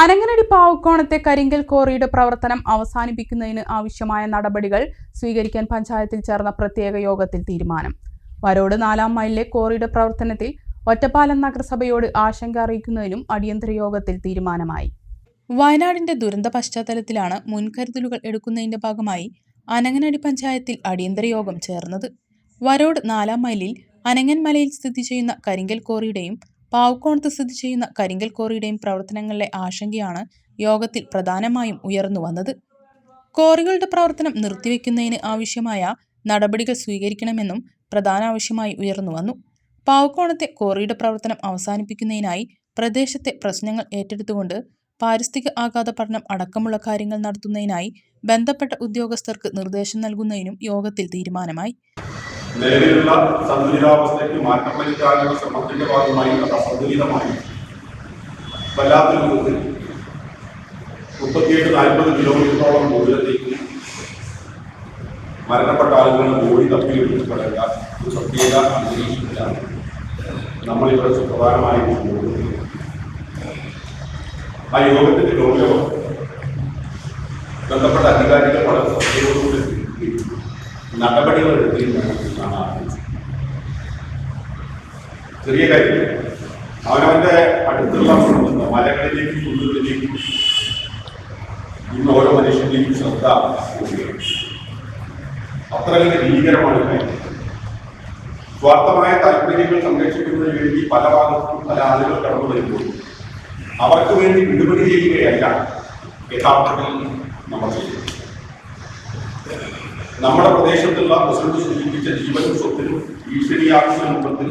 അനങ്ങനടി പാവക്കോണത്തെ കരിങ്കൽ കോറിയുടെ പ്രവർത്തനം അവസാനിപ്പിക്കുന്നതിന് ആവശ്യമായ നടപടികൾ സ്വീകരിക്കാൻ പഞ്ചായത്തിൽ ചേർന്ന പ്രത്യേക യോഗത്തിൽ തീരുമാനം. വരോട് നാലാം മൈലിലെ കോറിയുടെ പ്രവർത്തനത്തിൽ ഒറ്റപ്പാലം നഗരസഭയോട് ആശങ്ക അറിയിക്കുന്നതിനും അടിയന്തര യോഗത്തിൽ തീരുമാനമായി. വയനാടിന്റെ ദുരന്ത പശ്ചാത്തലത്തിലാണ് മുൻകരുതലുകൾ എടുക്കുന്നതിന്റെ ഭാഗമായി അനങ്ങനടി പഞ്ചായത്തിൽ അടിയന്തര യോഗം ചേർന്നത്. വരോട് നാലാം മൈലിൽ അനങ്ങൻമലയിൽ സ്ഥിതി ചെയ്യുന്ന കരിങ്കൽ കോറിയുടെയും പാവക്കോണത്ത് സ്ഥിതി ചെയ്യുന്ന കരിങ്കൽ കോറിയുടെയും പ്രവർത്തനങ്ങളിലെ ആശങ്കയാണ് യോഗത്തിൽ പ്രധാനമായും ഉയർന്നു വന്നത്. കോറികളുടെ പ്രവർത്തനം നിർത്തിവെക്കുന്നതിന് ആവശ്യമായ നടപടികൾ സ്വീകരിക്കണമെന്നും പ്രധാന ആവശ്യമായി ഉയർന്നു വന്നു. പാവക്കോണത്തെ കോറിയുടെ പ്രവർത്തനം അവസാനിപ്പിക്കുന്നതിനായി പ്രദേശത്തെ പ്രശ്നങ്ങൾ ഏറ്റെടുത്തുകൊണ്ട് പാരിസ്ഥിതിക ആഘാത പഠനം അടക്കമുള്ള കാര്യങ്ങൾ നടത്തുന്നതിനായി ബന്ധപ്പെട്ട ഉദ്യോഗസ്ഥർക്ക് നിർദ്ദേശം നൽകുന്നതിനും യോഗത്തിൽ തീരുമാനമായി. നിലവിലുള്ള സന്തുലിതാവസ്ഥയ്ക്ക് മാറ്റം. വരുത്താനുള്ള ശ്രമത്തിന്റെ ഭാഗമായി അസന്തുലിതമായി വല്ലാത്ത രൂപത്തിൽ മുപ്പത്തിയെട്ട് നാൽപ്പത് കിലോമീറ്ററോളം ദൂരത്തേക്ക് മരണപ്പെട്ട ആളുകളുടെ ബോഡി തപ്പിയെടുക്കപ്പെടേണ്ട ഒരു പ്രത്യേക അന്തരീക്ഷത്തിലാണ്. നമ്മളിവിടെ സുപ്രധാനമായി ആ യോഗത്തിന്റെ ഗൗരവം ബന്ധപ്പെട്ട അധികാരികൾ വളരെ ശ്രദ്ധയോടുകൂടി നടപടികൾ എടുക്കുകയും ചെറിയ കാര്യം അവനവന്റെ അടുത്തുള്ള മലകളിലേക്കും കുന്നുകളിലേക്കും ഇന്ന് ഓരോ മനുഷ്യന്റെയും ശ്രദ്ധ അത്ര വലിയ ഭീകരമാണ് കാര്യം സ്വാർത്ഥമായ താല്പര്യങ്ങൾ സംരക്ഷിക്കുന്നതിന് വേണ്ടി പല ഭാഗത്തും പല ആളുകൾ കടന്നു വരുമ്പോൾ അവർക്ക് വേണ്ടി വിടുപടി ചെയ്യുകയല്ല യഥാർത്ഥത്തിൽ നമ്മൾ ചെയ്യുന്നത്. നമ്മുടെ പ്രദേശത്തുള്ള പ്രസിഡന്റ് സൂചിപ്പിച്ച ജീവനും സ്വത്തിനും ഭീഷണിയാക്കുന്ന രൂപത്തിൽ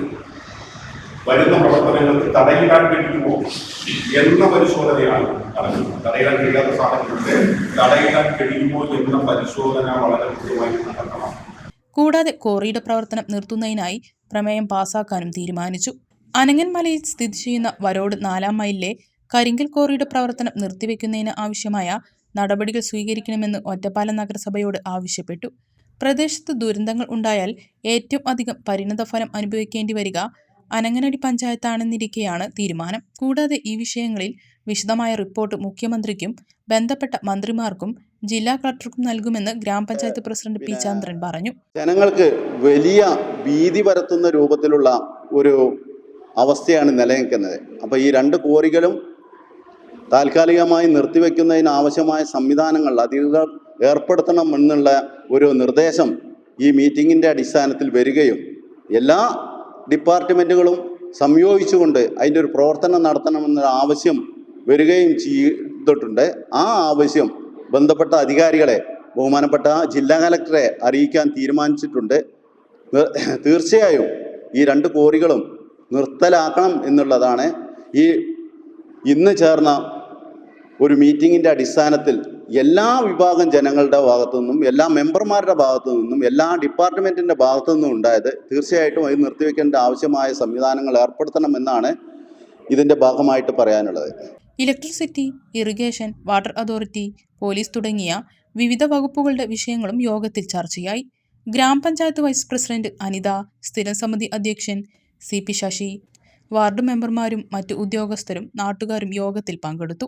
വരുന്ന പ്രവർത്തനങ്ങൾക്ക് തടയിടാൻ കഴിയുമോ എന്ന പരിശോധനയാണ് നടക്കുന്നത്. തടയിടാൻ കഴിയാത്ത സാഹചര്യത്തെ തടയിടാൻ കഴിയുമോ എന്ന പരിശോധന വളരെ കൃത്യമായി നടക്കണം. കൂടാതെ കോറിയുടെ പ്രവർത്തനം നിർത്തുന്നതിനായി പ്രമേയം പാസാക്കാനും തീരുമാനിച്ചു. അനങ്ങൻമലയിൽ സ്ഥിതി ചെയ്യുന്ന വരോട് നാലാം മൈലിലെ കരിങ്കൽ കോറിയുടെ പ്രവർത്തനം നിർത്തിവെക്കുന്നതിന് ആവശ്യമായ നടപടികൾ സ്വീകരിക്കണമെന്ന് ഒറ്റപ്പാലം നഗരസഭയോട് ആവശ്യപ്പെട്ടു. പ്രദേശത്ത് ദുരന്തങ്ങൾ ഉണ്ടായാൽ ഏറ്റവും അധികം പരിണതഫലം അനുഭവിക്കേണ്ടി വരിക അനങ്ങനടി പഞ്ചായത്താണെന്നിരിക്കെയാണ് തീരുമാനം. കൂടാതെ ഈ വിഷയങ്ങളിൽ വിശദമായ റിപ്പോർട്ട് മുഖ്യമന്ത്രിക്കും ബന്ധപ്പെട്ട മന്ത്രിമാർക്കും ജില്ലാ കളക്ടർക്കും നൽകുമെന്ന് ഗ്രാമപഞ്ചായത്ത് പ്രസിഡന്റ് പി ചന്ദ്രൻ പറഞ്ഞു. ജനങ്ങൾക്ക് വലിയ ഭീതി പരത്തുന്ന രൂപത്തിലുള്ള ഒരു അവസ്ഥയാണ് നിലനിൽക്കുന്നത്. അപ്പോൾ ഈ രണ്ട് കോറികളും താൽക്കാലികമായി നിർത്തിവെക്കുന്നതിന് ആവശ്യമായ സംവിധാനങ്ങൾ അധികൃതർ ഏർപ്പെടുത്തണം എന്നുള്ള ഒരു നിർദ്ദേശം ഈ മീറ്റിങ്ങിന്റെ അടിസ്ഥാനത്തിൽ വരികയും എല്ലാ ഡിപ്പാർട്ട്മെന്റുകളും സംയോജിച്ചുകൊണ്ട് അതിന്റെ ഒരു പ്രവർത്തനം നടത്തണമെന്നൊരു ആവശ്യം വരികയും ചെയ്തിട്ടുണ്ട്. ആ ആവശ്യം ബന്ധപ്പെട്ട അധികാരികളെ ബഹുമാനപ്പെട്ട ജില്ലാ കലക്ടറെ അറിയിക്കാൻ തീരുമാനിച്ചിട്ടുണ്ട്. തീർച്ചയായും ഈ രണ്ട് കോറികളും നിർത്തലാക്കണം എന്നുള്ളതാണ് ഈ ഇന്ന് ചേർന്ന ഒരു മീറ്റിങ്ങിന്റെ അടിസ്ഥാനത്തിൽ എല്ലാ വിഭാഗം ജനങ്ങളുടെ ഭാഗത്തു നിന്നും എല്ലാ മെമ്പർമാരുടെ ഭാഗത്തു നിന്നും എല്ലാ ഡിപ്പാർട്ട്മെന്റിന്റെ ഭാഗത്തു നിന്നും ഉണ്ടായത് തീർച്ചയായിട്ടും അത് നിർത്തിവെക്കേണ്ട ആവശ്യമായ സംവിധാനങ്ങൾ ഏർപ്പെടുത്തണമെന്നാണ് ഇതിന്റെ ഭാഗമായിട്ട് പറയാനുള്ളത്. Electricity irrigation water authority police തുടങ്ങിയ വിവിധ വകുപ്പുകളുടെ വിഷയങ്ങളും യോഗത്തിൽ ചർച്ചയായി. ഗ്രാമപഞ്ചായത്ത് വൈസ് പ്രസിഡന്റ് അനിത സ്ഥിരം സമിതി അധ്യക്ഷൻ സി പി ശശി വാർഡ് മെമ്പർമാരും മറ്റ് ഉദ്യോഗസ്ഥരും നാട്ടുകാരും യോഗത്തിൽ പങ്കെടുത്തു.